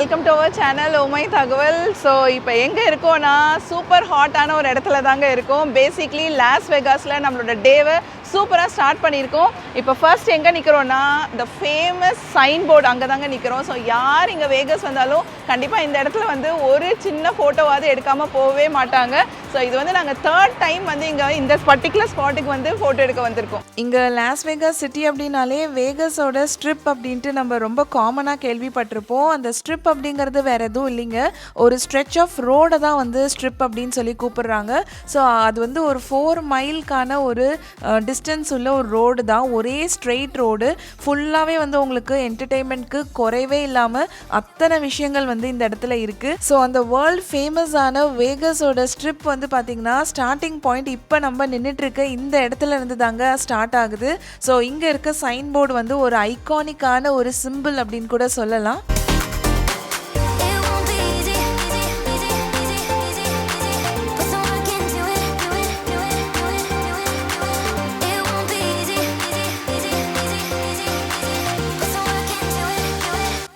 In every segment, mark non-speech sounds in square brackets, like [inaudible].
Welcome to our channel உமை தகவல் so இப்போ எங்கே இருக்கோம்னா சூப்பர் ஹாட்டான ஒரு இடத்துல தாங்க இருக்கோம். பேசிக்லி லாஸ் வெகாஸில் நம்மளோட டேவை சூப்பராக ஸ்டார்ட் பண்ணியிருக்கோம். இப்போ ஃபர்ஸ்ட் எங்கே நிற்கிறோன்னா இந்த ஃபேமஸ் சைன் போர்டு அங்கே தாங்க நிற்கிறோம் ஸோ யார் இங்கே வேகஸ் வந்தாலும் கண்டிப்பாக இந்த இடத்துல வந்து ஒரு சின்ன ஃபோட்டோவாவது எடுக்காமல் போகவே மாட்டாங்க. ஸோ இது வந்து நாங்கள் தேர்ட் டைம் வந்து இங்கே இந்த பர்டிகுலர் ஸ்பாட்டுக்கு வந்து ஃபோட்டோ எடுக்க வந்திருக்கோம். இங்கே லாஸ் வேகாஸ் சிட்டி அப்படின்னாலே வேகஸோட ஸ்ட்ரிப் அப்படின்ட்டு நம்ம ரொம்ப காமனாக கேள்விப்பட்டிருப்போம். அந்த ஸ்ட்ரிப் அப்படிங்கிறது வேற எதுவும் இல்லைங்க. ஒரு ஸ்ட்ரெச் ஆஃப் ரோடை தான் வந்து ஸ்ட்ரிப் அப்படின்னு சொல்லி கூப்பிடுறாங்க. ஸோ அது வந்து ஒரு ஃபோர் மைலுக்கான ஒரு டிஸ்டன்ஸ் உள்ள ஒரு ரோடு தான். ஒரே ஸ்ட்ரெயிட் ரோடு ஃபுல்லாகவே வந்து உங்களுக்கு என்டர்டெயின்மெண்ட்க்கு குறைவே இல்லாமல் அத்தனை விஷயங்கள் வந்து இந்த இடத்துல இருக்குது ஸோ அந்த வேர்ல்ட் ஃபேமஸான வேகஸோட ஸ்ட்ரிப் வந்து பார்த்திங்கன்னா ஸ்டார்டிங் பாயிண்ட் இப்போ நம்ம நின்றுட்டுருக்க இந்த இடத்துல இருந்து தாங்க ஸ்டார்ட் ஆகுது. ஸோ இங்கே இருக்க சைன் போர்டு வந்து ஒரு ஐகானிக்கான ஒரு சிம்பிள் அப்படின்னு கூட சொல்லலாம்.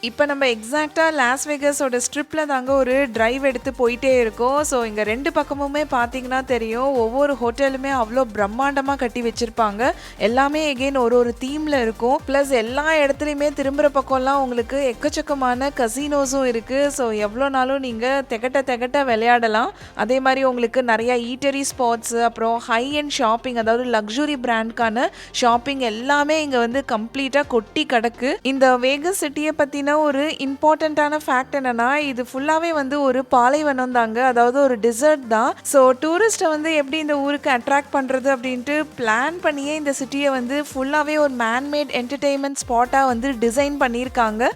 இப்போ நம்ம எக்ஸாக்டாக லாஸ் வேகஸோட ஸ்ட்ரிப்பில் தாங்க ஒரு டிரைவ் எடுத்து போயிட்டே இருக்கோம். ஸோ இங்கே ரெண்டு பக்கமுமே பார்த்தீங்கன்னா தெரியும். ஒவ்வொரு ஹோட்டலுமே அவ்வளோ பிரம்மாண்டமாக கட்டி வச்சுருப்பாங்க. எல்லாமே எகெயின் ஒரு ஒரு தீமில் இருக்கும். ப்ளஸ் எல்லா இடத்துலையுமே திரும்புகிற பக்கம்லாம் உங்களுக்கு எக்கச்சக்கமான கசினோஸும் இருக்குது ஸோ எவ்வளோ நாளும் நீங்கள் திகட்ட திகட்ட விளையாடலாம். அதே மாதிரி உங்களுக்கு நிறைய ஈட்டரி ஸ்பாட்ஸு அப்புறம் ஹை அண்ட் ஷாப்பிங் அதாவது லக்ஸுரி பிராண்ட்கான ஷாப்பிங் எல்லாமே இங்கே வந்து கம்ப்ளீட்டாக கொட்டி கிடக்கு. இந்த வேகஸ் சிட்டியை பற்றின ஒரு இம்பார்ட்டண்ட்டான ஃபேக்ட் என்னென்னா இது ஃபுல்லாகவே வந்து ஒரு பாலைவனம் தாங்க. அதாவது ஒரு டிசர்ட் தான். ஸோ டூரிஸ்ட்டை வந்து எப்படி இந்த ஊருக்கு அட்ராக்ட் பண்ணுறது அப்படின்ட்டு பிளான் பண்ணியே இந்த சிட்டியை வந்து ஃபுல்லாகவே ஒரு மேன்மேட் என்டர்டெயின்மெண்ட் ஸ்பாட்டாக வந்து டிசைன் பண்ணியிருக்காங்க.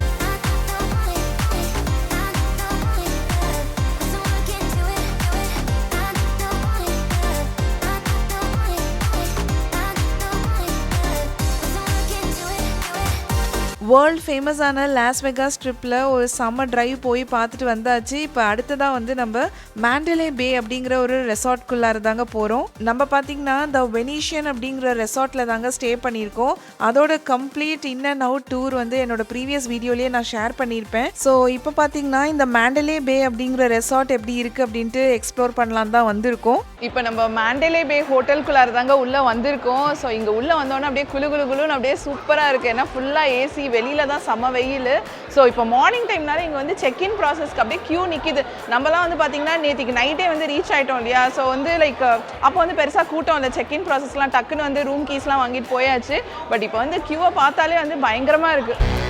வேர்ல்ட் ஃபேமஸான லாஸ் வெகாஸ் ட்ரிப்பில் ஒரு சம்ம ட்ரைவ் போய் பார்த்துட்டு வந்தாச்சு. இப்போ அடுத்ததாக வந்து நம்ம மேண்டலே பே அப்படிங்கிற ஒரு ரெசார்ட்குள்ளார தாங்க போகிறோம் நம்ம பார்த்தீங்கன்னா த வெனிஷியன் அப்படிங்கிற ரெசார்ட்டில் தாங்க ஸ்டே பண்ணியிருக்கோம். அதோட complete in and out tour வந்து என்னோட ப்ரீவியஸ் வீடியோலேயே நான் ஷேர் பண்ணியிருப்பேன். ஸோ இப்போ பார்த்தீங்கன்னா இந்த மேண்டலே பே அப்படிங்கிற ரெசார்ட் எப்படி இருக்குது அப்படின்ட்டு எக்ஸ்ப்ளோர் பண்ணலாம் தான் வந்திருக்கோம். இப்போ நம்ம மாண்டலே பே ஹோட்டலுக்குள்ளார தாங்க உள்ளே வந்திருக்கோம். ஸோ இங்கே உள்ளே வந்தோன்னே அப்படியே குளு குளு குளுன்னு அப்படியே சூப்பராக இருக்குது ஏன்னா ஃபுல்லாக ஏசி வெளியில தான் செம்ம வெயில். ஸோ இப்போ மார்னிங் டைம்னால இங்கே வந்து செக்இன் ப்ராசஸ்க்கு அப்படியே க்யூ நிற்கிது நம்மலாம் வந்து பார்த்தீங்கன்னா நேற்றுக்கு நைட்டே வந்து ரீச் ஆகிட்டோம் இல்லையா? ஸோ வந்து லைக் அப்போ வந்து பெருசாக கூட்டம் இல்லை. செக்இன் ப்ராசஸ்லாம் டக்குன்னு வந்து ரூம் கீஸ்லாம் வாங்கிட்டு போயாச்சு. பட் இப்போ வந்து க்யூவை பார்த்தாலே வந்து பயங்கரமாக இருக்குது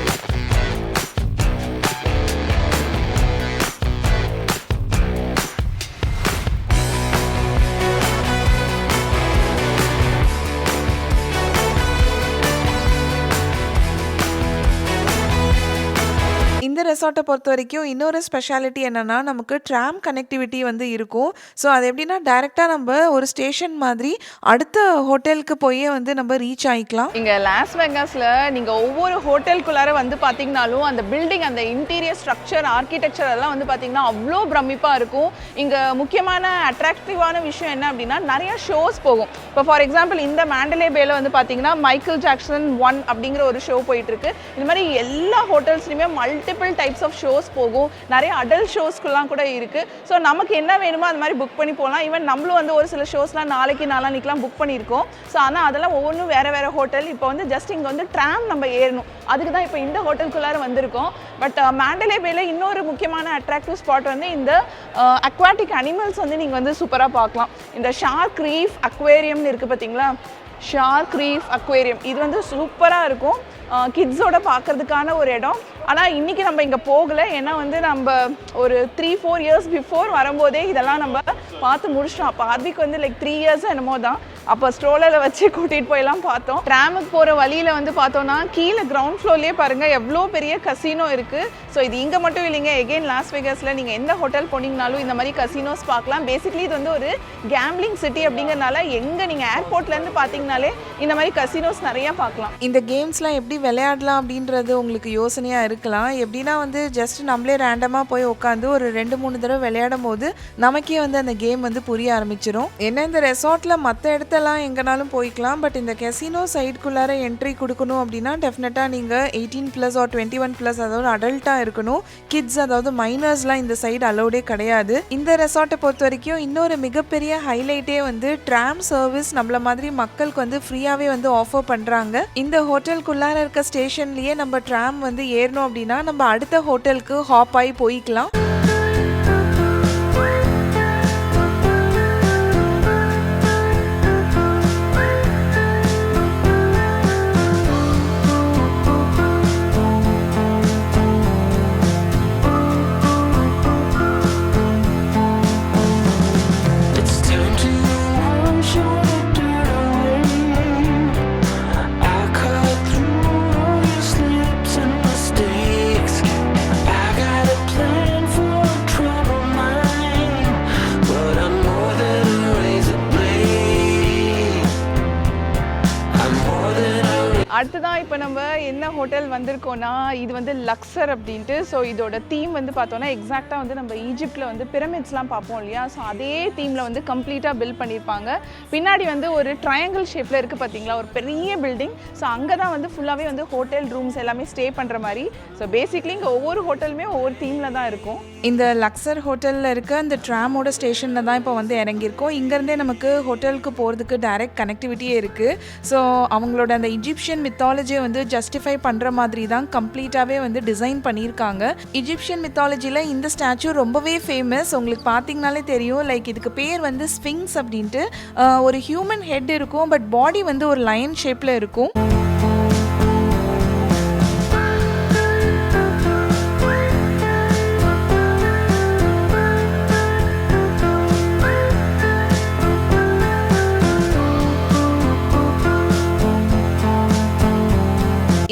ரெசார்ட்டை பொறுத்த வரைக்கும் இன்னொரு ஸ்பெஷாலிட்டி என்னென்னா நமக்கு ட்ராம் கனெக்டிவிட்டி வந்து இருக்கும். ஸோ அது எப்படின்னா டைரெக்டாக நம்ம ஒரு ஸ்டேஷன் மாதிரி அடுத்த ஹோட்டலுக்கு போய் வந்து நம்ம ரீச் ஆகிக்கலாம் இங்கே லாஸ் வெகாஸில் நீங்கள் ஒவ்வொரு ஹோட்டலுக்குள்ளார வந்து பார்த்தீங்கனாலும் அந்த பில்டிங் அந்த இன்டீரியர் ஸ்ட்ரக்சர் ஆர்கிடெக்சர் எல்லாம் வந்து பார்த்தீங்கன்னா அவ்வளோ பிரமிப்பாக இருக்கும். இங்கே முக்கியமான அட்ராக்டிவான விஷயம் என்ன அப்படின்னா நிறைய ஷோஸ் போகும். இப்போ ஃபார் எக்ஸாம்பிள் இந்த மேண்டலே பேல வந்து பார்த்தீங்கன்னா மைக்கேல் ஜாக்சன் ஒன் அப்படிங்கிற ஒரு ஷோ போயிட்டு இருக்கு. இந்த மாதிரி எல்லா ஹோட்டல்ஸ்லையுமே multiple type types of shows போகும். நிறைய அடல்ட் ஷோஸ்க்குலாம் கூட இருக்குது ஸோ நமக்கு என்ன வேணுமோ அது மாதிரி புக் பண்ணி போகலாம் ஈவன் நம்மளும் வந்து ஒரு சில ஷோஸ்லாம் நாளைக்கு நாளானிக்கெலாம் புக் பண்ணியிருக்கோம். ஸோ ஆனால் அதெல்லாம் ஒவ்வொன்றும் வேறு வேறு ஹோட்டல் இப்போ வந்து ஜஸ்ட் இங்கே வந்து ட்ராம் நம்ம ஏறணும். அதுக்கு தான் இப்போ இந்த ஹோட்டலுக்குள்ளார வந்திருக்கோம். பட் மேண்டலே பேல இன்னொரு முக்கியமான அட்ராக்டிவ் ஸ்பாட் வந்து இந்த அக்வாட்டிக் அனிமல்ஸ் வந்து நீங்கள் வந்து சூப்பராக பார்க்கலாம். இந்த ஷார்க் ரீஃப் அக்வேரியம்னு இருக்குது பார்த்தீங்களா ஷார்க் ரீஃப் அக்வேரியம் இது வந்து சூப்பராக இருக்கும். கிட்ஸோட பார்க்கறதுக்கான ஒரு இடம். ஆனால் இன்றைக்கி நம்ம இங்கே போகலை. ஏன்னா வந்து நம்ம ஒரு த்ரீ ஃபோர் இயர்ஸ் பிஃபோர் வரும்போதே இதெல்லாம் நம்ம பார்த்து முடிச்சிட்டோம். அப்போ ஆர்விக்கு வந்து லைக் த்ரீ இயர்ஸ் என்னமோ தான். அப்போ ஸ்ட்ரோலரில் வச்சு கூட்டிகிட்டு போயெல்லாம் பார்த்தோம். ட்ராமுக்கு போகிற வழியில் வந்து பார்த்தோன்னா கீழே கிரவுண்ட் ஃப்ளோர்லேயே பாருங்கள் எவ்வளோ பெரிய கசினோ இருக்குது ஸோ இது இங்கே மட்டும் இல்லைங்க. எகெயின் லாஸ் வேகஸில் நீங்கள் எந்த ஹோட்டல் போனீங்கனாலும் இந்த மாதிரி கசினோஸ் பார்க்கலாம். பேசிக்லி இது வந்து ஒரு கேம்லிங் சிட்டி அப்படிங்கிறனால எங்கே நீங்கள் ஏர்போர்ட்லேருந்து பார்த்தீங்கனாலே இந்த மாதிரி கசினோஸ் நிறையா பார்க்கலாம். இந்த கேம்ஸ்லாம் எப்படி விளையாடலாம் அப்படின்றது உங்களுக்கு யோசனையாக இருக்கலாம். எப்படின்னா வந்து ஜஸ்ட் நம்மளே ரேண்டமாக போய் உட்காந்து ஒரு ரெண்டு மூணு தடவை விளையாடும் போது நமக்கே வந்து அந்த கேம் வந்து புரிய ஆரம்பிச்சிடும் என்ன இந்த ரெசார்ட்டில் மற்ற இடத்தெல்லாம் எங்கேனாலும் போய்க்கலாம். பட் இந்த கெசினோ சைட்குள்ளார என்ட்ரி கொடுக்கணும் அப்படின்னா டெஃபினட்டாக நீங்கள் eighteen plus or twenty one plus அதாவது அடல்ட்டாக இருக்கணும். கிட்ஸ் அதாவது மைனர்ஸ்லாம் இந்த சைடு அலோடே கிடையாது. இந்த ரெசார்ட்டை பொறுத்த வரைக்கும் இன்னொரு மிகப்பெரிய ஹைலைட்டே வந்து ட்ராம் சர்வீஸ் நம்மள மாதிரி மக்களுக்கு வந்து ஃப்ரீயாகவே வந்து ஆஃபர் பண்ணுறாங்க இந்த ஹோட்டலுக்குள்ளார இருக்க ஸ்டேஷன்லேயே நம்ம ட்ராம் வந்து ஏறணும் அப்படின்னா நம்ம அடுத்த ஹோட்டலுக்கு ஹாப் ஆகி போய்க்கலாம். ஹோட்டல் வந்திருக்கோம்னா இது வந்து லக்ஸர் அப்படின்ட்டு. ஸோ இதோட தீம் வந்து பார்த்தோன்னா எக்ஸாக்டாக வந்து நம்ம ஈஜிப்டில் வந்து பிரமிட்ஸ்லாம் பார்ப்போம் இல்லையா? ஸோ அதே தீமில் வந்து கம்ப்ளீட்டாக பில்ட் பண்ணியிருப்பாங்க. பின்னாடி வந்து ஒரு ட்ரையாங்கிள் ஷேப்பில் இருக்குது பார்த்தீங்களா? ஒரு பெரிய பில்டிங் ஸோ அங்கே தான் வந்து ஃபுல்லாகவே வந்து ஹோட்டல் ரூம்ஸ் எல்லாமே ஸ்டே பண்ணுற மாதிரி. ஸோ பேசிக்லி இங்கே ஒவ்வொரு ஹோட்டலுமே ஒவ்வொரு தீமில் தான் இருக்கும். இந்த லக்ஸர் ஹோட்டலில் இருக்க அந்த ட்ராமோட ஸ்டேஷனில் தான் இப்போ வந்து இறங்கியிருக்கோம். இங்கேருந்தே நமக்கு ஹோட்டலுக்கு போகிறதுக்கு டைரக்ட் கனெக்டிவிட்டியே இருக்குது ஸோ அவங்களோட அந்த இஜிப்ஷியன் மித்தாலஜியை வந்து ஜஸ்டிஃபை பண்ணுற மாதிரி தான் கம்ப்ளீட்டாகவே வந்து டிசைன் பண்ணியிருக்காங்க. இஜிப்ஷியன் மித்தாலஜியில் இந்த ஸ்டாச்சு ரொம்பவே ஃபேமஸ் உங்களுக்கு பார்த்தீங்கனாலே தெரியும். லைக் இதுக்கு பேர் வந்து ஸ்விங்ஸ் அப்படின்ட்டு. ஒரு ஹியூமன் ஹெட் இருக்கும் பட் பாடி வந்து ஒரு லயன் ஷேப்பில் இருக்கும்.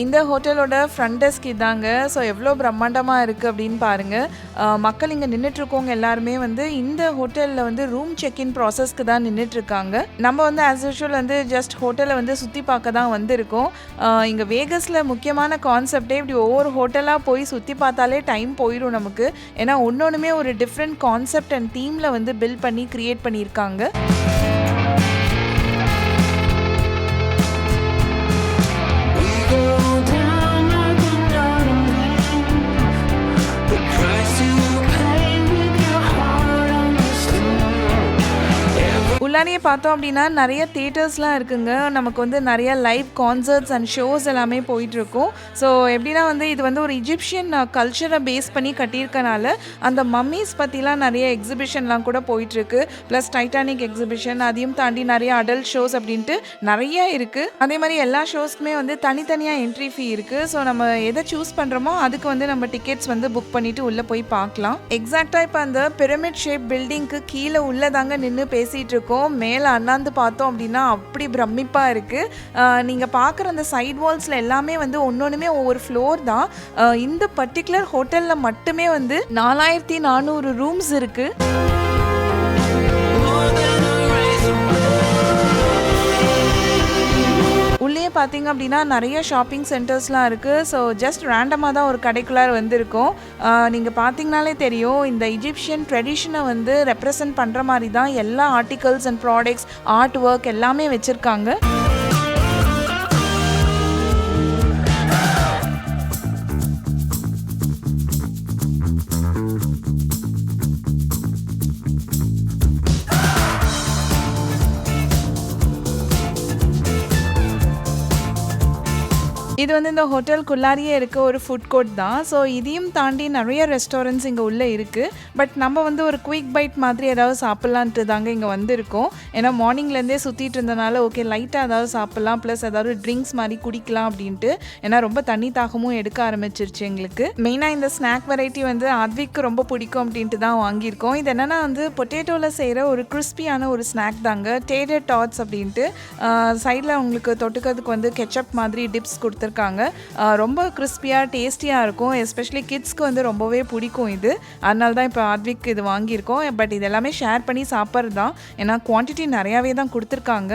இந்த ஹோட்டலோட ஃப்ரண்ட் டெஸ்க் இதாங்க. ஸோ எவ்வளோ பிரம்மாண்டமாக இருக்குது அப்படின்னு பாருங்கள் மக்கள் இங்கே நின்றுட்டுருக்கவங்க எல்லாருமே வந்து இந்த ஹோட்டலில் வந்து ரூம் செக்இன் ப்ராசஸ்க்கு தான் நின்றுட்டுருக்காங்க நம்ம வந்து ஆஸ் யூஷுவல் வந்து ஜஸ்ட் ஹோட்டலை வந்து சுற்றி பார்க்க தான் வந்திருக்கோம். இங்கே வேகஸில் முக்கியமான கான்செப்டே இப்படி ஒவ்வொரு ஹோட்டலாக போய் சுற்றி பார்த்தாலே டைம் போயிடும் நமக்கு. ஏன்னா ஒன்று ஒன்றுமே ஒரு டிஃப்ரெண்ட் கான்செப்ட் அண்ட் தீமில் வந்து பில்ட் பண்ணி க்ரியேட் பண்ணியிருக்காங்க. உள்ளாரியே பார்த்தோம் அப்படின்னா நிறைய தேட்டர்ஸ்லாம் இருக்குங்க. நமக்கு வந்து நிறைய லைவ் கான்சர்ட்ஸ் அண்ட் ஷோஸ் எல்லாமே போயிட்டுருக்கும். ஸோ எப்படின்னா வந்து இது வந்து ஒரு இஜிப்ஷியன் கல்ச்சரை பேஸ் பண்ணி கட்டியிருக்கனால அந்த மம்மிஸ் பற்றிலாம் நிறைய எக்ஸிபிஷன்லாம் கூட போயிட்டுருக்கு. ப்ளஸ் டைட்டானிக் எக்ஸிபிஷன் அதையும் தாண்டி நிறைய அடல்ட் ஷோஸ் அப்படின்ட்டு நிறைய இருக்குது அதே மாதிரி எல்லா ஷோஸ்க்குமே வந்து தனித்தனியாக என்ட்ரி ஃபீ இருக்குது ஸோ நம்ம எதை சூஸ் பண்ணுறோமோ அதுக்கு வந்து நம்ம டிக்கெட்ஸ் வந்து புக் பண்ணிவிட்டு உள்ளே போய் பார்க்கலாம். எக்ஸாக்டாக இப்போ அந்த பிரமிட் ஷேப் பில்டிங்க்கு கீழே உள்ளே தாங்க நின்று பேசிகிட்டு இருக்கோம் மேலே அண்ணாந்து பார்த்தோம் அப்படின்னா அப்படி பிரமிப்பாக இருக்குது நீங்கள் பார்க்குற அந்த சைட் வால்ஸில் எல்லாமே வந்து ஒன்று ஒவ்வொரு ஃப்ளோர் தான். இந்த பர்டிகுலர் ஹோட்டலில் மட்டுமே வந்து நாலாயிரத்தி நானூறு ரூம்ஸ் இருக்குது பார்த்தீங்க அப்படின்னா நிறைய ஷாப்பிங் சென்டர்ஸ்லாம் இருக்குது ஸோ ஜஸ்ட் ரேண்டமாக தான் ஒரு கடைக்குள்ளார் வந்திருக்கோம். நீங்கள் பார்த்தீங்கனாலே தெரியும் இந்த இஜிப்ஷியன் ட்ரெடிஷனை வந்து ரெப்ரசன்ட் பண்ணுற மாதிரி தான் எல்லா articles and products art work எல்லாமே வச்சுருக்காங்க. இது வந்து இந்த ஹோட்டலுக்குள்ளாரியே இருக்க ஒரு ஃபுட் கோர்ட் தான். ஸோ இதையும் தாண்டி நிறைய ரெஸ்டாரண்ட்ஸ் இங்கே உள்ளே இருக்குது பட் நம்ம வந்து ஒரு குயிக் பைட் மாதிரி ஏதாவது சாப்பிட்லான்ட்டு தாங்க இங்கே வந்திருக்கோம். ஏன்னா மார்னிங்லேருந்தே சுற்றிட்டு இருந்தனால ஓகே லைட்டாக ஏதாவது சாப்பிட்லாம். ப்ளஸ் ஏதாவது ட்ரிங்க்ஸ் மாதிரி குடிக்கலாம் அப்படின்ட்டு. ஏன்னா ரொம்ப தண்ணி தாகமும் எடுக்க ஆரம்பிச்சிருச்சு எங்களுக்கு. மெயினாக இந்த ஸ்நாக் வெரைட்டி வந்து அத்விக்கு ரொம்ப பிடிக்கும் அப்படின்ட்டு தான் வாங்கியிருக்கோம். இது என்னென்னா வந்து பொட்டேட்டோவில் செய்கிற ஒரு கிறிஸ்பியான ஒரு ஸ்நாக் தாங்க. டேடர் டாட்ஸ் அப்படின்ட்டு. சைடில் உங்களுக்கு தொட்டுக்கிறதுக்கு வந்து கெச்சப் மாதிரி டிப்ஸ் கொடுத்துருக்காங்க பண்ணியிருக்காங்க ரொம்ப கிறிஸ்பியாக டேஸ்டியாக இருக்கும். எஸ்பெஷலி கிட்ஸ்க்கு வந்து ரொம்பவே பிடிக்கும் இது. அதனால தான் இப்போ ஆத்விக் இது வாங்கியிருக்கோம். பட் இது எல்லாமே ஷேர் பண்ணி சாப்பிட்றது தான் ஏன்னா குவான்டிட்டி நிறையாவே தான் கொடுத்துருக்காங்க.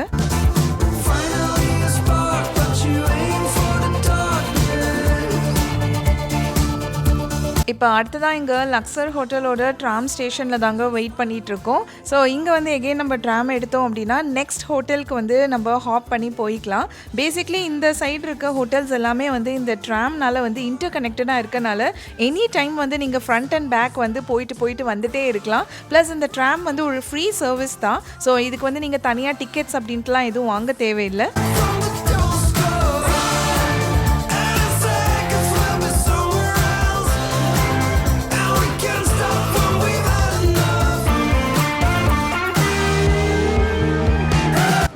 இப்போ அடுத்ததான் இங்கே லக்ஸர் ஹோட்டலோட ட்ராம் ஸ்டேஷனில் தாங்க வெயிட் பண்ணிகிட்ருக்கோம் ஸோ இங்கே வந்து எகெயின் நம்ம ட்ராம் எடுத்தோம் அப்படின்னா நெக்ஸ்ட் ஹோட்டலுக்கு வந்து நம்ம ஹாப் பண்ணி போய்க்கலாம். பேசிக்லி இந்த சைடு இருக்க ஹோட்டல்ஸ் எல்லாமே வந்து இந்த ட்ராம்னால் வந்து இன்டர் கனெக்டடாக இருக்கனால எனி டைம் வந்து நீங்கள் ஃப்ரண்ட் அண்ட் பேக் வந்து போயிட்டு போயிட்டு வந்துட்டே இருக்கலாம். ப்ளஸ் இந்த ட்ராம் வந்து ஒரு ஃப்ரீ சர்வீஸ் தான். ஸோ இதுக்கு வந்து நீங்கள் தனியாக டிக்கெட்ஸ் அப்படின்ட்டுலாம் எதுவும் வாங்க தேவையில்லை.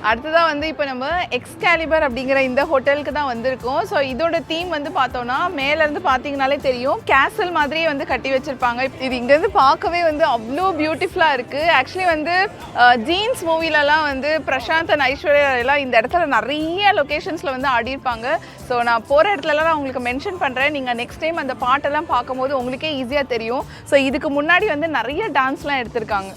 அடுத்ததாக வந்து இப்போ நம்ம எக்ஸ்கேலிபர் அப்படிங்கிற இந்த ஹோட்டலுக்கு தான் வந்திருக்கோம். ஸோ இதோட தீம் வந்து பார்த்தோன்னா மேலேருந்து பார்த்தீங்கனாலே தெரியும். கேசல் மாதிரியே வந்து கட்டி வச்சுருப்பாங்க. இது இங்கேருந்து பார்க்கவே வந்து அவ்வளோ பியூட்டிஃபுல்லாக இருக்குது ஆக்சுவலி வந்து ஜீன்ஸ் மூவிலலாம் வந்து பிரசாந்த் அண்ட் ஐஸ்வர்யா எல்லாம் இந்த இடத்துல நிறைய லொக்கேஷன்ஸில் வந்து ஆடியிருப்பாங்க. ஸோ நான் போகிற இடத்துலலாம் நான் உங்களுக்கு மென்ஷன் பண்ணுறேன் நீங்கள் நெக்ஸ்ட் டைம் அந்த பாட்டெல்லாம் பார்க்கும்போது உங்களுக்கே ஈஸியாக தெரியும். ஸோ இதுக்கு முன்னாடி வந்து நிறைய டான்ஸ்லாம் எடுத்திருக்காங்க.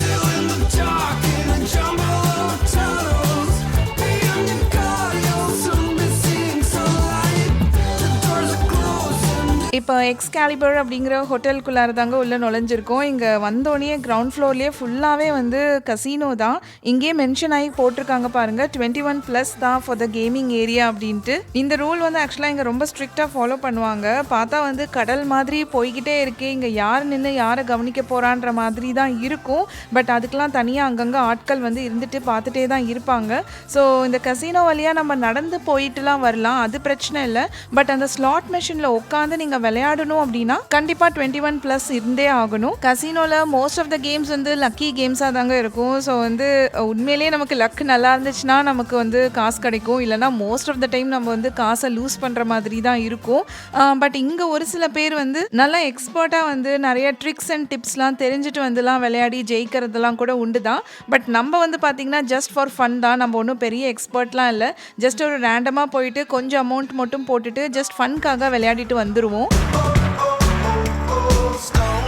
இப்போ எக்ஸ்காலிபர் அப்படிங்கிற ஹோட்டலுக்குள்ளார தாங்க உள்ளே நுழைஞ்சிருக்கோம். இங்கே வந்தோடனே கிரவுண்ட் ஃப்ளோர்லேயே ஃபுல்லாகவே வந்து கசினோ தான். இங்கேயே மென்ஷன் ஆகி போட்டிருக்காங்க பாருங்க. டுவெண்ட்டி ஒன் ப்ளஸ் தான் ஃபார் த கேமிங் ஏரியா அப்படின்ட்டு. இந்த ரூல் வந்து ஆக்சுவலாக இங்கே ரொம்ப ஸ்ட்ரிக்டாக ஃபாலோ பண்ணுவாங்க. பார்த்தா வந்து கடல் மாதிரி போய்கிட்டே இருக்கே. இங்கே யார் நின்று யாரை கவனிக்க போகிறான்ற மாதிரி தான் இருக்கும். பட் அதுக்கெலாம் தனியாக அங்கங்கே ஆட்கள் வந்து இருந்துட்டு பார்த்துட்டே தான் இருப்பாங்க. ஸோ இந்த கசினோ வழியாக நம்ம நடந்து போயிட்டுலாம் வரலாம். அது பிரச்சனை இல்லை. பட் அந்த ஸ்லாட் மெஷினில் உட்காந்து நீங்கள் விளையாடணும் அப்படின்னா கண்டிப்பாக டுவெண்ட்டி ஒன் ப்ளஸ் இருந்தே ஆகணும். கசினோவில் மோஸ்ட் ஆஃப் த கேம்ஸ் வந்து லக்கி கேம்ஸாக தாங்க இருக்கும். ஸோ வந்து உண்மையிலேயே நமக்கு லக் நல்லா இருந்துச்சுன்னா நமக்கு வந்து காசு கிடைக்கும். இல்லைனா மோஸ்ட் ஆஃப் த டைம் நம்ம வந்து காசை லூஸ் பண்ணுற மாதிரி தான் இருக்கும். பட் இங்கே ஒரு சில பேர் வந்து நல்லா எக்ஸ்பர்ட்டாக வந்து நிறைய ட்ரிக்ஸ் அண்ட் டிப்ஸ்லாம் தெரிஞ்சுட்டு வந்துலாம் விளையாடி ஜெயிக்கிறதெல்லாம் கூட உண்டு தான். பட் நம்ம வந்து பார்த்திங்கன்னா ஜஸ்ட் ஃபார் ஃபன் தான். நம்ம ஒன்றும் பெரிய எக்ஸ்பர்ட்லாம் இல்லை. ஜஸ்ட் ஒரு ரேண்டமாக போயிட்டு கொஞ்சம் அமௌண்ட் மட்டும் போட்டுட்டு ஜஸ்ட் ஃபன்காக விளையாடிட்டு வந்துடுவோம் oh, oh, oh, oh, oh, stone.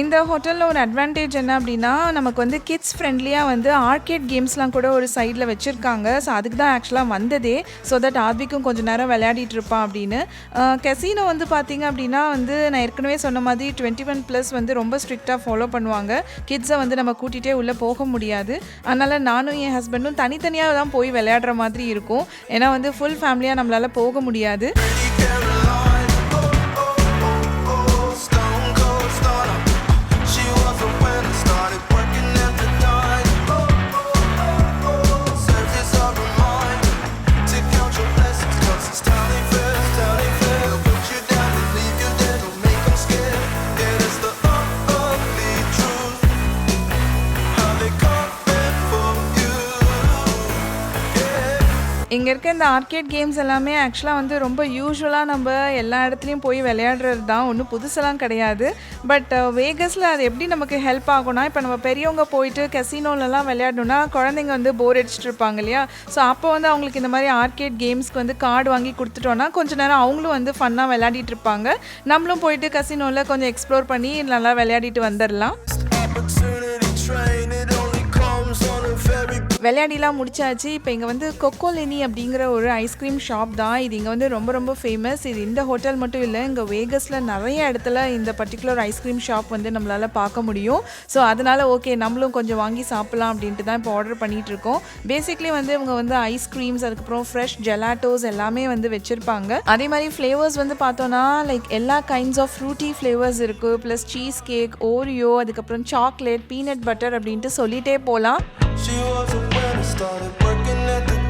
இந்த ஹோட்டலில் ஒரு அட்வான்டேஜ் என்ன அப்படின்னா நமக்கு வந்து கிட்ஸ் ஃப்ரெண்ட்லியாக வந்து ஆர்கேட் கேம்ஸ்லாம் கூட ஒரு சைடில் வச்சுருக்காங்க. ஸோ அதுக்கு தான் ஆக்சுவலாக வந்ததே. ஸோ தட் ஆத்விக்கும் கொஞ்சம் நேரம் விளையாடிட்டு இருப்பான் அப்படின்னு. கெசினோ வந்து பார்த்தீங்க அப்படின்னா வந்து நான் ஏற்கனவே சொன்ன மாதிரி டுவெண்ட்டி ஒன் ப்ளஸ் வந்து ரொம்ப ஸ்ட்ரிக்டாக ஃபாலோ பண்ணுவாங்க. கிட்ஸை வந்து நம்ம கூட்டிகிட்டே உள்ளே போக முடியாது. அதனால் நானும் என் ஹஸ்பண்டும் தனித்தனியாக தான் போய் விளையாடுற மாதிரி இருக்கும். ஏன்னா வந்து ஃபுல் ஃபேமிலியாக நம்மளால் போக முடியாது. இங்கே இருக்க இந்த ஆர்கேட் கேம்ஸ் எல்லாமே ஆக்சுவலாக வந்து ரொம்ப யூஸ்வலாக நம்ம எல்லா இடத்துலையும் போய் விளையாடுறது தான் ஒன்றும் புதுசெல்லாம் கிடையாது. பட் வேகஸில் அது எப்படி நமக்கு ஹெல்ப் ஆகும்னா இப்போ நம்ம பெரியவங்க போயிட்டு கசினோலலாம் விளையாடணும்னா குழந்தைங்க வந்து போர் அடிச்சுட்டு இருப்பாங்க இல்லையா? ஸோ அப்போ வந்து அவங்களுக்கு இந்த மாதிரி ஆர்கேட் கேம்ஸ்க்கு வந்து கார்டு வாங்கி கொடுத்துட்டோன்னா கொஞ்ச நேரம் அவங்களும் வந்து ஃபன்னாக விளையாடிட்டு இருப்பாங்க. நம்மளும் போயிட்டு கசினோவில் கொஞ்சம் எக்ஸ்ப்ளோர் பண்ணி நல்லா விளையாடிட்டு வந்துடலாம் விளையாடிலாம் முடிச்சாச்சு. இப்போ இங்கே வந்து கொக்கோலினி அப்படிங்கிற ஒரு ஐஸ்கிரீம் ஷாப் தான். இது இங்கே வந்து ரொம்ப ரொம்ப ஃபேமஸ் இது இந்த ஹோட்டல் மட்டும் இல்லை இங்கே வேகஸில் நிறைய இடத்துல இந்த பர்டிகுலர் ஐஸ்கிரீம் ஷாப் வந்து நம்மளால் பார்க்க முடியும். ஸோ அதனால் ஓகே நம்மளும் கொஞ்சம் வாங்கி சாப்பிட்லாம் அப்படின்ட்டு தான் இப்போ ஆர்டர் பண்ணிகிட்டு இருக்கோம். பேசிக்லி வந்து இவங்க வந்து ஐஸ்கிரீம்ஸ் அதுக்கப்புறம் ஃப்ரெஷ் ஜெலாட்டோஸ் எல்லாமே வந்து வச்சுருப்பாங்க. அதே மாதிரி ஃப்ளேவர்ஸ் வந்து பார்த்தோன்னா லைக் எல்லா கைண்ட்ஸ் ஆஃப் ஃப்ரூட்டி ஃப்ளேவர்ஸ் இருக்குது ப்ளஸ் சீஸ் கேக் ஓரியோ அதுக்கப்புறம் சாக்லேட் பீனட் பட்டர் அப்படின்ட்டு சொல்லிட்டே போகலாம் She was a started working at the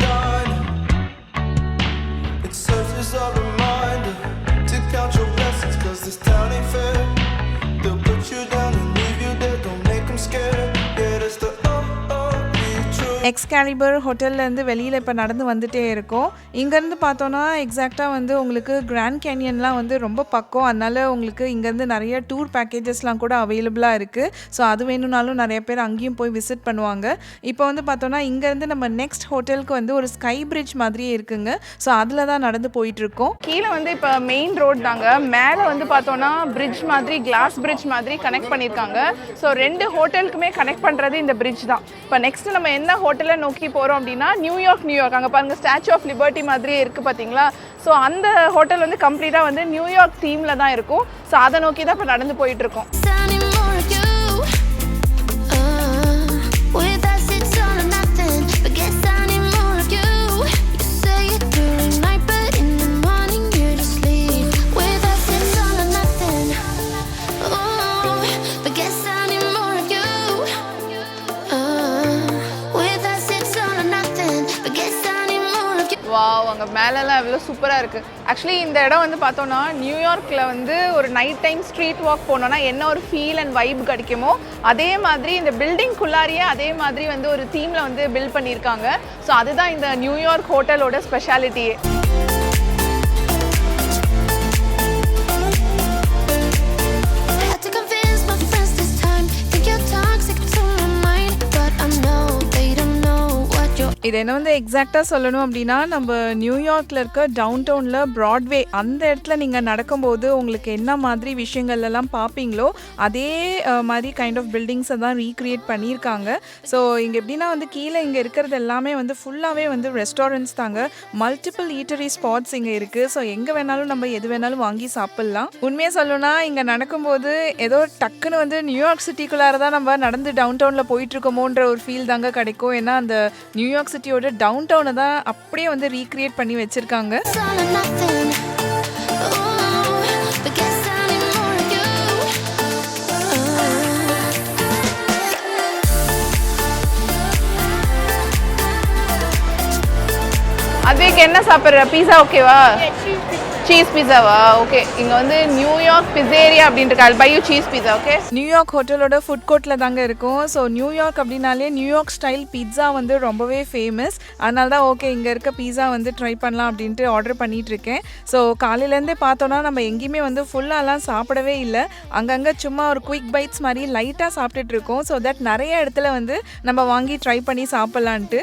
Excalibur ஹோட்டல்லேருந்து வெளியில் இப்போ நடந்து வந்துட்டே இருக்கோம். இங்கேருந்து பார்த்தோன்னா எக்ஸாக்டாக வந்து உங்களுக்கு கிராண்ட் கேனியன்லாம் வந்து ரொம்ப பக்கம். அதனால் உங்களுக்கு இங்கேருந்து நிறைய டூர் பேக்கேஜஸ்லாம் கூட அவைலபிளாக இருக்குது ஸோ அது வேணும்னாலும் நிறைய பேர் அங்கேயும் போய் விசிட் பண்ணுவாங்க. இப்போ வந்து பார்த்தோன்னா இங்கேருந்து நம்ம நெக்ஸ்ட் ஹோட்டலுக்கு வந்து ஒரு ஸ்கை பிரிட்ஜ் மாதிரியே இருக்குங்க. ஸோ அதில் தான் நடந்து போயிட்டுருக்கோம் கீழே வந்து இப்போ மெயின் ரோட் தாங்க. மேலே வந்து பார்த்தோன்னா பிரிட்ஜ் மாதிரி கிளாஸ் பிரிட்ஜ் மாதிரி கனெக்ட் பண்ணியிருக்காங்க. ஸோ ரெண்டு ஹோட்டலுக்குமே கனெக்ட் பண்ணுறது இந்த பிரிட்ஜ் தான். இப்போ நெக்ஸ்ட் நம்ம என்ன ஹோட்டல் ஹோட்டலை நோக்கி போகிறோம் அப்படின்னா நியூயார்க் நியூயார்க் அங்கே பாருங்கள் ஸ்டாச்சு ஆஃப் லிபர்ட்டி மாதிரியே இருக்குது பார்த்தீங்களா ஸோ அந்த ஹோட்டல் வந்து கம்ப்ளீட்டாக வந்து நியூயார்க் தீமில் தான் இருக்கும். ஸோ அதை நோக்கி தான் இப்போ நடந்து போயிட்டுருக்கோம் வாவ் அங்கே மேலெல்லாம் எவ்வளோ சூப்பராக இருக்குது ஆக்சுவலி இந்த இடம் வந்து பார்த்தோன்னா நியூயார்க்கில் வந்து ஒரு நைட் டைம் ஸ்ட்ரீட் வாக் போனோன்னா என்ன ஒரு ஃபீல் அண்ட் வைப் கிடைக்குமோ அதே மாதிரி இந்த பில்டிங்குள்ளாரியே அதே மாதிரி வந்து ஒரு தீமில் வந்து பில்ட் பண்ணியிருக்காங்க. ஸோ அதுதான் இந்த நியூயார்க் ஹோட்டலோட ஸ்பெஷாலிட்டியே இது என்ன வந்து எக்ஸாக்டாக சொல்லணும் அப்படின்னா நம்ம நியூயார்க்கில் இருக்க டவுன் டவுனில் ப்ராட்வே அந்த இடத்துல நீங்கள் நடக்கும்போது உங்களுக்கு என்ன மாதிரி விஷயங்கள்லாம் பார்ப்பீங்களோ அதே மாதிரி கைண்ட் ஆஃப் பில்டிங்ஸை தான் ரீக்ரியேட் பண்ணியிருக்காங்க. ஸோ இங்கே எப்படின்னா வந்து கீழே இங்கே இருக்கிறது எல்லாமே வந்து ஃபுல்லாகவே வந்து ரெஸ்டாரண்ட்ஸ் தாங்க. மல்டிபிள் ஈட்டரி ஸ்பாட்ஸ் இங்கே இருக்குது ஸோ எங்கே வேணாலும் நம்ம எது வேணாலும் வாங்கி சாப்பிட்லாம். உண்மையாக சொல்லணும்னா இங்கே நடக்கும்போது ஏதோ டக்குன்னு வந்து நியூயார்க் சிட்டிக்குள்ளார தான் நம்ம நடந்து டவுன் டவுனில் போயிட்டுருக்கோமோன்ற ஒரு ஃபீல் தாங்க கிடைக்கும். ஏன்னா அந்த நியூயார்க் சிட்டியோட டவுன் டவுனை தான் அப்படியே வந்து ரீக்ரியேட் பண்ணி வச்சுருக்காங்க. அதுக்கு என்ன சாப்பிட்ற? பீஸா ஓகேவா சீஸ் பிஸாவா ஓகே இங்கே வந்து நியூயார்க் பிசேரியா அப்படின்ட்டு அல் பையூ cheese pizza okay New York ஹோட்டலோட ஃபுட் கோர்ட்டில் தாங்க இருக்கும். ஸோ நியூயார்க் அப்படின்னாலே நியூயார்க் ஸ்டைல் பிட்ஸா வந்து ரொம்பவே ஃபேமஸ் அதனால தான் ஓகே இங்கே இருக்க பீஸா வந்து ட்ரை பண்ணலாம் அப்படின்ட்டு ஆர்டர் பண்ணிட்டு இருக்கேன். ஸோ காலையிலேருந்தே பார்த்தோன்னா நம்ம எங்கேயுமே வந்து ஃபுல்லாலாம் சாப்பிடவே இல்லை. அங்கங்கே சும்மா ஒரு குயிக் பைட்ஸ் மாதிரி லைட்டாக சாப்பிட்டுட்டு இருக்கோம். ஸோ தட் நிறைய இடத்துல வந்து நம்ம வாங்கி ட்ரை பண்ணி சாப்பிட்லான்ட்டு.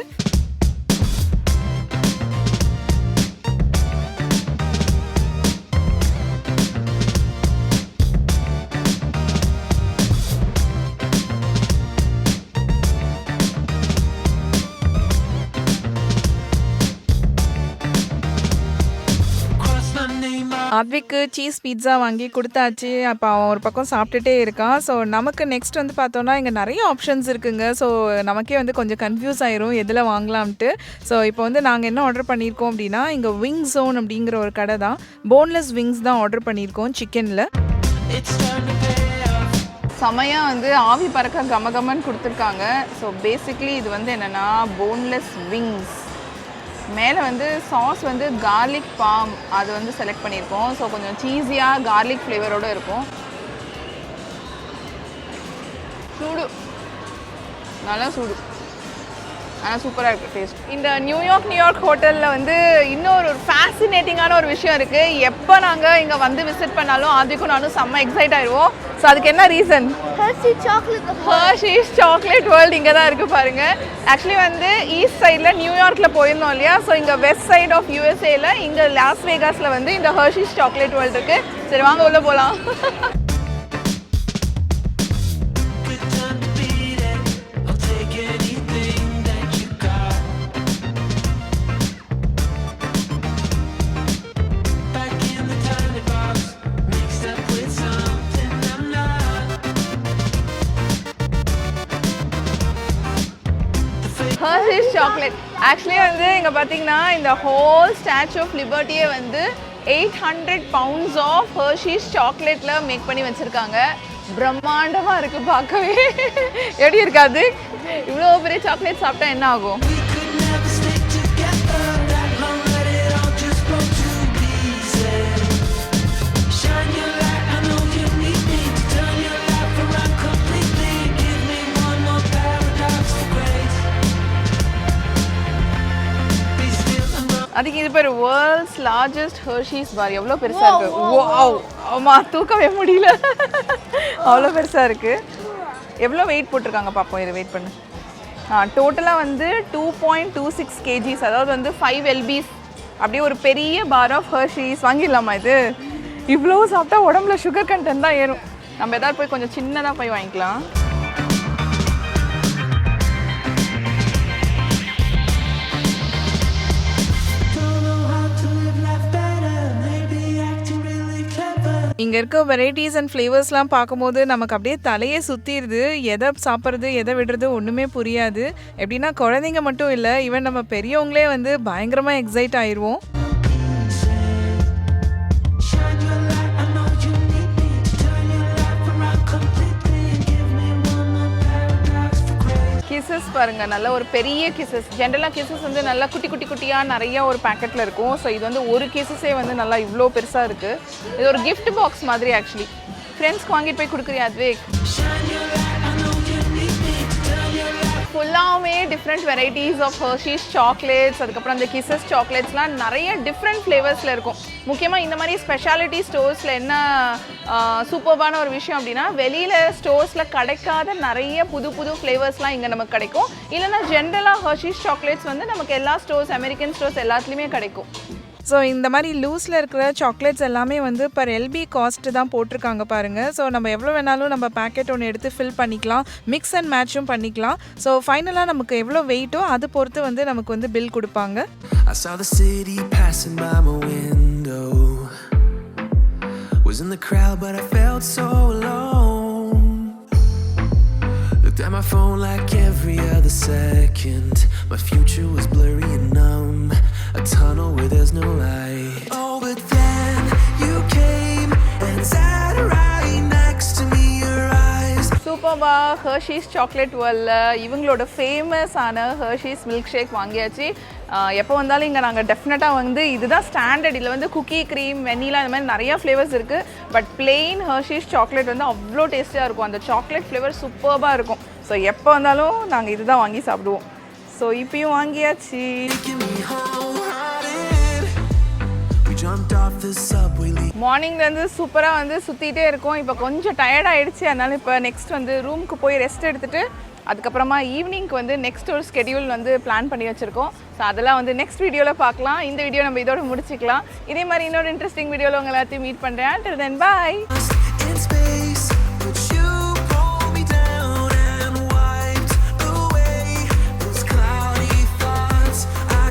ஆத்விக்கு சீஸ் பீட்சா வாங்கி கொடுத்தாச்சு. அப்போ அவன் ஒரு பக்கம் சாப்பிட்டுட்டே இருக்கான். ஸோ நமக்கு நெக்ஸ்ட் வந்து பார்த்தோன்னா இங்கே நிறைய ஆப்ஷன்ஸ் இருக்குங்க. ஸோ நமக்கே வந்து கொஞ்சம் கன்ஃபியூஸ் ஆயிரும். எதில் வாங்கலாம்ட்டு ஸோ இப்போ வந்து நாங்கள் என்ன ஆர்டர் பண்ணியிருக்கோம் அப்படின்னா இங்கே விங் ஜோன் அப்படிங்கிற ஒரு கடை தான். போன்லெஸ் விங்ஸ் தான் ஆர்டர் பண்ணியிருக்கோம் சிக்கனில். செமையாக வந்து ஆவி பறக்க கமகமன்னு கொடுத்துருக்காங்க. ஸோ பேசிக்லி இது வந்து என்னென்னா போன்லெஸ் விங்ஸ் மேலே வந்து சாஸ் வந்து கார்லிக் பாம் அது வந்து செலக்ட் பண்ணியிருக்கோம். ஸோ கொஞ்சம் சீஸியாக கார்லிக் ஃப்ளேவரோடு இருக்கும். சூடு. நல்லா சூடு. ஆனால் சூப்பராக இருக்குது டேஸ்ட் இந்த நியூயார்க் நியூயார்க் ஹோட்டலில் வந்து இன்னொரு ஒரு ஃபேசினேட்டிங்கான ஒரு விஷயம் இருக்குது எப்போ நாங்கள் இங்கே வந்து விசிட் பண்ணாலும் அதுக்கும் நானும் செம்ம எக்ஸைட் ஆயிடுவோம் ஸோ அதுக்கு என்ன ரீசன். ஹர்ஷீஸ் சாக்லேட் வேர்ல்டு இங்கே தான் இருக்குது பாருங்க. ஆக்சுவலி வந்து ஈஸ்ட் சைடில் நியூயார்க்கில் போயிருந்தோம் இல்லையா? ஸோ இங்கே வெஸ்ட் சைடு ஆஃப் யூஎஸ்ஏல இங்கே லாஸ் வேகாஸில் வந்து இந்த ஹர்ஷீஸ் சாக்லேட் வேர்ல்டு இருக்குது சரி வாங்க உள்ளே போகலாம் [laughs] ஆக்சுவலி வந்து இங்கே பார்த்தீங்கன்னா இந்த ஹோல் ஸ்டாச்சு ஆஃப் லிபர்ட்டியே வந்து eight hundred pounds of Hershey's சாக்லேட்டில் make பண்ணி வச்சுருக்காங்க. பிரம்மாண்டமாக இருக்குது பார்க்கவே. [laughs] எப்படி இருக்காது இவ்வளோ பெரிய சாக்லேட் சாப்பிட்டா என்ன ஆகும்? அதுக்கு இது பேர் வேர்ல்ட்ஸ் லார்ஜஸ்ட் ஹர்ஷீஸ் பார் எவ்வளோ பெருசாக இருக்கு? வாவ் ஆமா தூக்கவே முடியல. அவ்வளோ பெருசாக இருக்கு. எவ்வளோ வெயிட் போட்டிருக்காங்க பார்ப்போம் இதை வெயிட் பண்ணு. ஆ டோட்டலாக வந்து two point two six KGs அதாவது வந்து ஃபைவ் எல்பிஸ் அப்படியே ஒரு பெரிய பார் ஆஃப் ஹர்ஷீஸ் வாங்கிடலாமா இது? இவ்வளோ சாப்பிட்டா உடம்புல சுகர் கண்டென்ட் தான் ஏறும். நம்ம எதாவது போய் கொஞ்சம் சின்னதாக போய் வாங்கிக்கலாம். இங்கே இருக்க வெரைட்டிஸ் அண்ட் ஃப்ளேவர்ஸ்லாம் பார்க்கும்போது நமக்கு அப்படியே தலையே சுற்றிடுது எதை சாப்பிட்றது எதை விடுறது ஒன்றுமே புரியாது. எப்படின்னா குழந்தைங்க மட்டும் இல்லை ஈவன் நம்ம பெரியவங்களே வந்து பயங்கரமாக எக்ஸைட் ஆயிடுவோம் கிசஸ் பாருங்க நல்ல ஒரு பெரிய கிசஸ் ஜென்ரலாக கிசஸ் வந்து நல்லா குட்டி குட்டி குட்டியாக நிறைய ஒரு பேக்கெட்டில் இருக்கும். ஸோ இது வந்து ஒரு கிசஸே வந்து நல்லா இவ்வளோ பெருசாக இருக்குது இது ஒரு கிஃப்ட் பாக்ஸ் மாதிரி ஆக்சுவலி ஃப்ரெண்ட்ஸ்க்கு வாங்கிட்டு போய் கொடுக்குறியா அதுவே ஃபுல்லாகவே different varieties of Hershey's chocolates அதுக்கப்புறம் அந்த கிசஸ் சாக்லேட்ஸ்லாம் நிறைய டிஃப்ரெண்ட் ஃப்ளேவர்ஸில் இருக்கும். முக்கியமாக இந்த மாதிரி ஸ்பெஷாலிட்டி ஸ்டோர்ஸில் என்ன சூப்பர்பான ஒரு விஷயம் அப்படின்னா வெளியில் ஸ்டோர்ஸில் கிடைக்காத நிறைய புது புது ஃப்ளேவர்ஸ்லாம் இங்கே நமக்கு கிடைக்கும். இல்லைன்னா ஜென்ரலாக ஹர்ஷீஸ் சாக்லேட்ஸ் வந்து நமக்கு எல்லா ஸ்டோர்ஸ் அமெரிக்கன் ஸ்டோர்ஸ் எல்லாத்துலேயுமே கிடைக்கும். ஸோ இந்த மாதிரி லூஸில் இருக்கிற சாக்லேட்ஸ் எல்லாமே வந்து பர் எல்பி காஸ்ட் தான் போட்டிருக்காங்க பாருங்கள் ஸோ நம்ம எவ்வளோ வேணாலும் நம்ம பேக்கெட் ஒன்று எடுத்து ஃபில் பண்ணிக்கலாம் மிக்ஸ் அண்ட் மேட்சும் பண்ணிக்கலாம் ஸோ ஃபைனலாக நமக்கு எவ்வளோ வெயிட்டோ அது பொறுத்து வந்து நமக்கு வந்து பில் கொடுப்பாங்க Was in the crowd, but I felt so alone. Looked at my phone like every other second. My future was blurry and numb. A tunnel where there's no light. Oh, but then you came and sat right next to me. Your eyes. சூப்பர்பா Hershey's chocolate வேர்ல்டில் இவங்களோட famous ஆன Hershey's milk shake வாங்கியாச்சு எப்போ வந்தாலும் இங்கே நாங்கள் டெஃபினட்டாக வந்து இதுதான் ஸ்டாண்டர்ட் இதில் வந்து குக்கி க்ரீம் வெண்ணிலா இந்த மாதிரி நிறையா ஃப்ளேவர்ஸ் இருக்குது பட் பிளெயின் ஹர்ஷீஸ் சாக்லேட் வந்து அவ்வளோ டேஸ்டியாக இருக்கும். அந்த சாக்லேட் ஃப்ளேவர் சூப்பர்பாக இருக்கும். ஸோ எப்போ வந்தாலும் நாங்கள் இதுதான் வாங்கி சாப்பிடுவோம். ஸோ இப்பயும் வாங்கியாச்சு. மார்னிங்லேருந்து சூப்பராக வந்து சுற்றிட்டே இருக்கோம். இப்போ கொஞ்சம் டயர்ட் ஆயிடுச்சு. அதனால இப்போ நெக்ஸ்ட் வந்து ரூமுக்கு போய் ரெஸ்ட் எடுத்துட்டு அதுக்கப்புறமா ஈவினிங்க்கு வந்து நெக்ஸ்ட் ஒரு ஸ்கெடியூல் வந்து பிளான் பண்ணி வச்சுருக்கோம். ஸோ அதெல்லாம் வந்து நெக்ஸ்ட் வீடியோவில் பார்க்கலாம். இந்த வீடியோ நம்ம இதோட முடிச்சுக்கலாம். இதே மாதிரி இன்னொரு இன்ட்ரெஸ்டிங் வீடியோவில் உங்க எல்லாத்தையும் மீட் பண்ணுறேன் தென் பாய்.